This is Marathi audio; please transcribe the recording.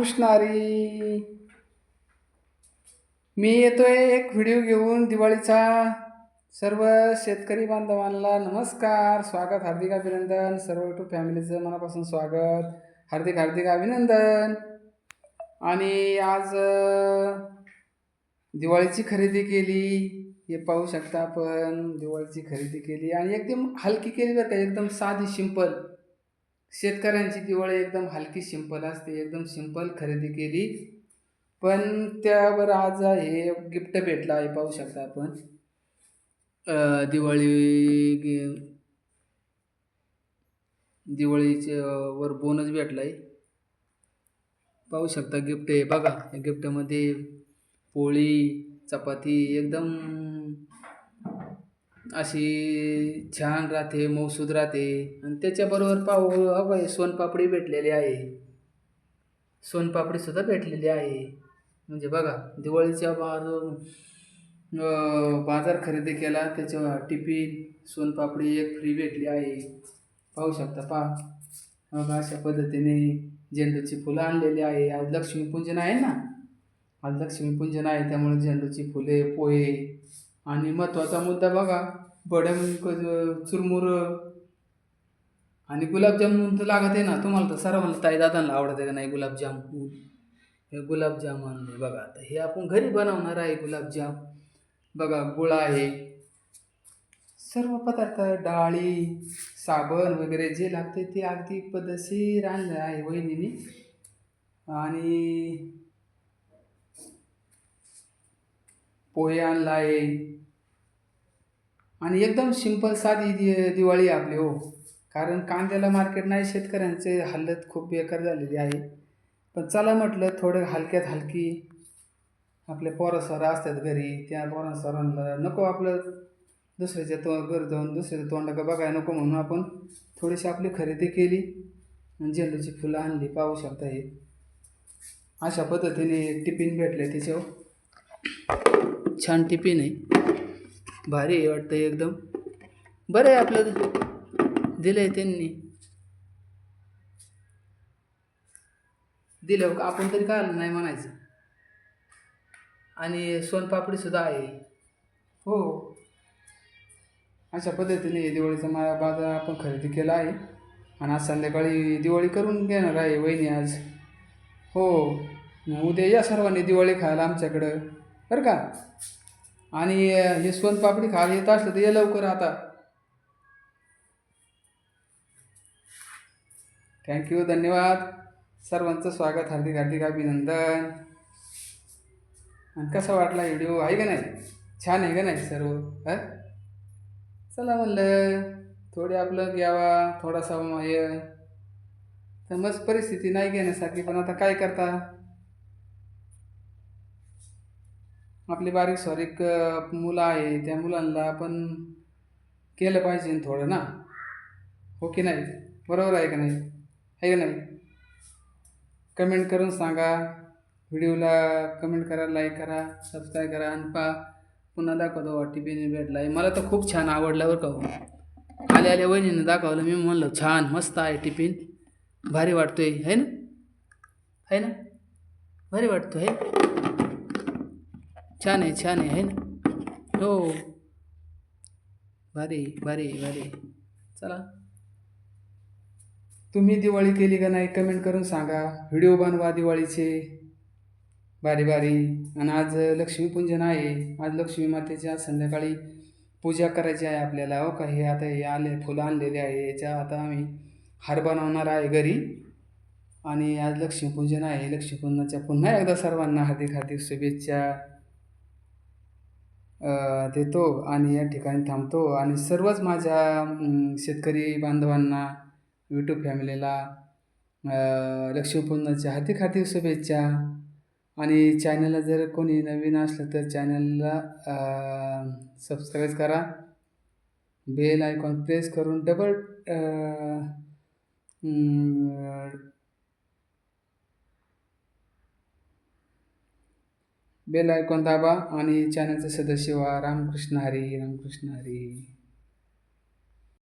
रामकृष्ण हरी मी येतोय एक व्हिडिओ घेऊन दिवाळीचा. सर्व शेतकरी बांधवांना नमस्कार स्वागत हार्दिक अभिनंदन. सर्व युट्यूब फॅमिलीचं मनापासून स्वागत हार्दिक हार्दिक अभिनंदन. आणि आज दिवाळीची खरेदी केली. हे पाहू शकता आपण दिवाळीची खरेदी केली. आणि एकदम हलकी केली बरं का एकदम साधी सिंपल शेतकऱ्यांची दिवाळी एकदम हलकी सिंपल असते. एकदम सिंपल खरेदी केली. पण त्यावर आज हे गिफ्ट भेटलं आहे पाहू शकता आपण. दिवाळी दिवाळीचे वर बोनस भेटला आहे पाहू शकता गिफ्ट आहे. बघा या गिफ्टमध्ये पोळी चपाती एकदम अशी छान राहते मौसूद राहते. आणि त्याच्याबरोबर पाहू अगं सोनपापडी भेटलेली आहे. सोनपापडीसुद्धा भेटलेली आहे. म्हणजे बघा दिवाळीच्या बाजू बाजार खरेदी केला त्याच्या टिफिन सोनपापडी एक फ्री भेटली आहे. पाहू शकता पहा. बघा अशा पद्धतीने झेंडूची फुलं आणलेली आहे. आज लक्ष्मीपूजन आहे ना? आज लक्ष्मीपूजन आहे त्यामुळे झेंडूची फुले पोहे आणि महत्त्वाचा मुद्दा बघा. बडम चुरमुर आणि गुलाबजामुन तर लागत आहे ना तुम्हाला तर सर्वांना ताई दादांना आवडत आहे का नाही गुलाबजामुन हे गुलाबजाम आणले बघा आता हे आपण घरी बनवणार आहे गुलाबजाम. बघा गुळ आहे. सर्व पदार्थ डाळी साबण वगैरे जे लागते ते अगदी पद्धतशीर आणलं आहे वहिनीने. आणि पोहे आणला आहे. आणि एकदम सिंपल साधी दि दिवाळी आहे आपली हो. कारण कांद्याला मार्केट नाही शेतकऱ्यांचे हालत खूप बेकार झालेली आहे. पण चला म्हटलं थोडं हलक्यात हलकी आपले पोरासर असतात घरी त्या पोरासरांना नको आपलं दुसऱ्याच्या तो घर जाऊन दुसऱ्याच्या तोंडाकडे बघायला नको म्हणून आपण थोडीशी आपली खरेदी केली आणि झेंडूची फुलं आणली पाहू शकता हे. अशा पद्धतीने टिफिन भेटले त्याच्यावर हो. छान टिफिन आहे. भारी आहे वाटतं एकदम. बरं आहे आपलं. दिलं आहे त्यांनी. दिलं हो आपण तरी काय नाही म्हणायचं? आणि सोनपापडीसुद्धा आहे. हो. अशा पद्धतीने दिवाळीचा मा बाजार आपण खरेदी केला आहे. आणि आज संध्याकाळी दिवाळी करून घेणार आहे वहिनी आज. हो. उद्या या सर्वांनी दिवाळी खायला आमच्याकडं. बरं का? आणि हे सोनपापडी खायला येत असलं तर ये लवकर आता. थँक्यू धन्यवाद. सर्वांचं स्वागत हार्दिक हार्दिक अभिनंदन. आणि कसा वाटला व्हिडिओ? आहे का नाही? छान आहे का नाही सर्व? हा? चला म्हणलं थोडे आपलं घ्यावा थोडासा हे. तर मस्त परिस्थिती नाही घेण्यासारखी पण आता काय करता? आपली बारीक सारीक मुलं आहे त्या मुलांना आपण केलं पाहिजे थोडं ना. हो की नाही? बरोबर आहे का नाही? आहे का नाही? कमेंट करून सांगा. व्हिडिओला कमेंट करा लाईक करा सबस्क्राईब करा आणि पा पुन्हा दाखवतो टिफिन टी भेटला आहे. मला तर खूप छान आवडला बरं का हो. आल्या आल्या वहिनीनं दाखवलं मी म्हणलं छान मस्त आहे टिफिन. भारी वाटतोय. है ना? आहे ना? भारी वाटतो आहे छान आहे छान आहे है ना? हो. भारी भारी भारी. चला. तुम्ही दिवाळी केली का नाही कमेंट करून सांगा. व्हिडिओ बनवा दिवाळीचे. बारी बारी आणि आज लक्ष्मीपूजन आहे. आज लक्ष्मी मातेची आज संध्याकाळी पूजा करायची आहे आपल्याला. हो का? हे आता हे आले फुलं आणलेले आहे. याच्या आता आम्ही हार बनवणार आहे घरी. आणि आज लक्ष्मीपूजन आहे. लक्ष्मीपूजनाच्या पुन्हा एकदा सर्वांना हार्दिक हार्दिक शुभेच्छा. देतो आणि या ठिकाणी थांबतो. आणि सर्वच माझ्या शेतकरी बांधवांना यूट्यूब फॅमिलीला अ, लक्ष्मीपूजनाच्या हार्दिक हार्दिक शुभेच्छा. आणि चॅनलला जर कोणी नवीन असलं तर चॅनलला सबस्क्राईब करा. बेल आयकॉन प्रेस करून डबल बेल आयकॉन दाबा आणि चॅनलचे सदस्य व्हा. रामकृष्ण हरी रामकृष्ण हरी.